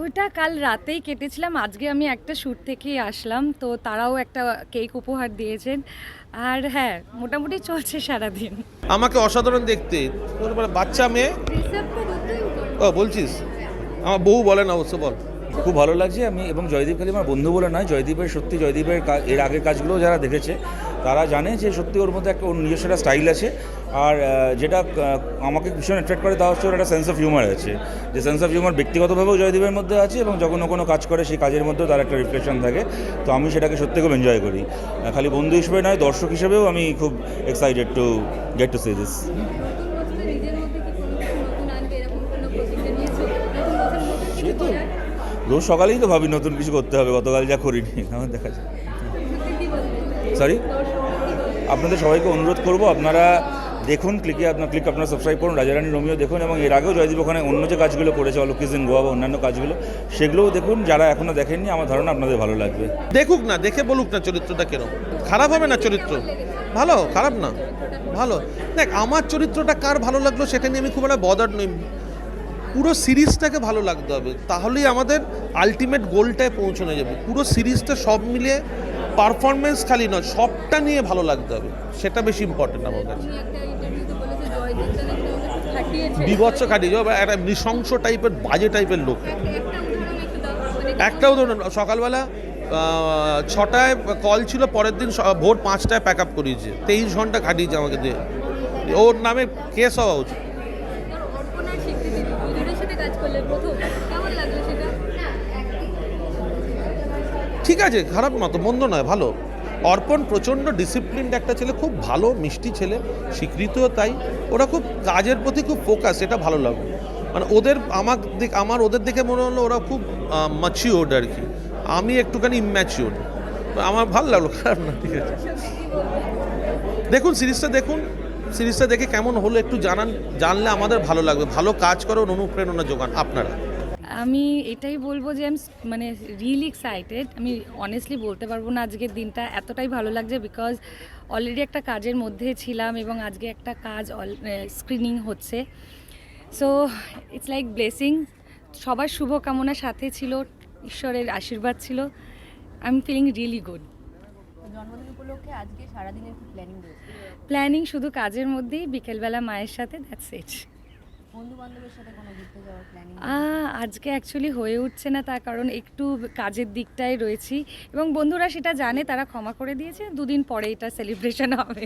ওটা কাল রাতেই কেটেছিলাম। আজকে আমি একটা শ্যুট থেকেই আসলাম। তো তারাও একটা কেক উপহার দিয়েছেন। আর হ্যাঁ মোটামুটি চলছে সারাদিন। আমাকে অসাধারণ দেখতে। তোর বাচ্চা মেয়ে? ও বলছিস? আমার বউ বলে না অবশ্য বল। খুব ভালো লাগছে। আমি এবং জয়দীপ খালি আমার বন্ধু বলে নয় জয়দীপের সত্যি জয়দীপের এর আগের কাজগুলো যারা দেখেছে তারা জানে যে সত্যি ওর মধ্যে একটা ওর নিজস্ব একটা স্টাইল আছে। আর যেটা আমাকে ভীষণ অ্যাট্রাক্ট করে তা হচ্ছে ওর একটা সেন্স অফ হিউমার আছে। যে সেন্স অফ হিউমার ব্যক্তিগতভাবেও জয়দীপের মধ্যে আছে এবং যখন ও কোনো কাজ করে সেই কাজের মধ্যেও তার একটা রিফ্লেকশন থাকে। তো আমি সেটাকে সত্যি খুব এনজয় করি। খালি বন্ধু হিসেবে নয় দর্শক হিসেবেও আমি খুব excited to get to see this রোজ সকালেই তো ভাবি নতুন কিছু করতে হবে গতকাল যা করিনি এখন দেখা যায় সরি আপনাদের সবাইকে অনুরোধ করব, আপনারা দেখুন ক্লিকে আপনার ক্লিক আপনারা সাবস্ক্রাইব করুন, রাজারানী রোমিও দেখুন, এবং এর আগেও জয়দীপ ওখানে অন্য যে কাজগুলো করেছে অলকিস ইন গোয়া বা অন্যান্য কাজগুলো, সেগুলোও দেখুন, যারা এখনও দেখেননি, আমার ধারণা আপনাদের ভালো লাগবে। দেখুক না, দেখে বলুক না চরিত্রটা কেন খারাপ হবে না চরিত্র? ভালো, খারাপ না। ভালো। দেখ, আমার চরিত্রটা কার ভালো লাগল সেটা নিয়ে আমি খুব একটা বদার নই। পুরো সিরিজটাকে ভালো লাগতে হবে। তাহলেই আমাদের আলটিমেট গোলটায় পৌঁছানো যাবে। পুরো সিরিজটা সব মিলিয়ে পারফরমেন্স খালি নয় সবটা নিয়ে ভালো লাগতে হবে। সেটা বেশি ইম্পর্টেন্ট আমার কাছে। খাটিয়েছে। বিভৎস যাবে একটা নৃশংস টাইপের বাজে টাইপের লোক। একটা একটা উদাহরণ একটু দাও মানে সকালবেলা ছটায় কল ছিল পরের দিন ভোর পাঁচটায় প্যাক আপ করিয়েছে। তেইশ ঘণ্টা খাটিয়েছে আমাকে দিয়ে। ওর নামে কেস হওয়া উচিত ধরো অর্পণার স্বীকৃতি দুজনের সাথে কাজ করলে প্রথম কেমন লাগল সেটা ঠিক আছে, খারাপ না তো, মন্দ নয়, ভালো। অর্পণ প্রচণ্ড ডিসিপ্লিনড একটা ছেলে, খুব ভালো, মিষ্টি ছেলে, স্বীকৃতিও তাই। ওরা খুব কাজের প্রতি খুব ফোকাস এটা ভালো লাগল মানে ওদের আমার আমার ওদের দেখে মনে হলো ওরা খুব ম্যাচিওর্ড আর কি। আমি একটুখানি ইম্যাচিওর্ড আমার ভালো লাগল, খারাপ না, ঠিক আছে। দেখুন, সিরিজটা দেখুন। সিরিজটা দেখে কেমন হলো একটু জানান, জানলে আমাদের ভালো লাগবে। ভালো কাজ করুন অনুপ্রেরণা যোগান আপনারা। আমি এটাই বলব যে আমি মানে রিয়েলি এক্সাইটেড আমি অনেস্টলি বলতে পারব না আজকের দিনটা এতটাই ভালো লাগছে বিকজ অলরেডি একটা কাজের মধ্যে ছিলাম এবং আজকে একটা কাজ স্ক্রিনিং হচ্ছে। সো ইটস লাইক ব্লেসিং সবার শুভকামনা সাথে ছিল ঈশ্বরের আশীর্বাদ ছিল। I am feeling really good জন্মদিন উপলক্ষে আজকে সারাদিনের প্ল্যানিং প্ল্যানিং শুধু কাজের মধ্যেই বিকেলবেলা মায়ের সাথে দ্যাটস ইট আজকে অ্যাকচুয়ালি হয়ে উঠছে না তার কারণ একটু কাজের দিকটায় রয়েছি। এবং বন্ধুরা সেটা জানে তারা ক্ষমা করে দিয়েছে দুদিন পরে এটা সেলিব্রেশন হবে।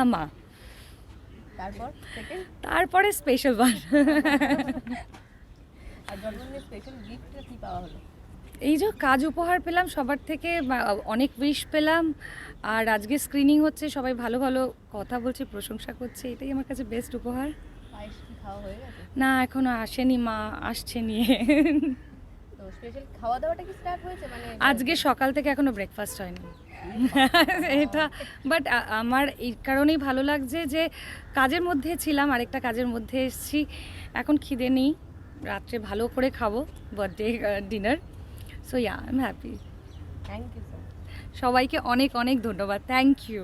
আমা তারপরে? স্পেশাল বার। আর জন্মদিনের স্পেশাল গিফটটা কি পাওয়া হলো? এই যে কাজ উপহার পেলাম সবার থেকে অনেক উইশ পেলাম। আর আজকে স্ক্রিনিং হচ্ছে সবাই ভালো ভালো কথা বলছে প্রশংসা করছে এটাই আমার কাছে বেস্ট উপহার। না এখনও আসেনি মা আসছে নিয়ে। মানে আজকে সকাল থেকে এখনও ব্রেকফাস্ট হয়নি। এটা বাট আমার এই কারণেই ভালো লাগছে যে কাজের মধ্যে ছিলাম আরেকটা কাজের মধ্যে এসেছি। এখন খিদে নেই রাত্রে ভালো করে খাব birthday dinner so yeah I am happy thank you sir সবাইকে অনেক অনেক ধন্যবাদ। Thank you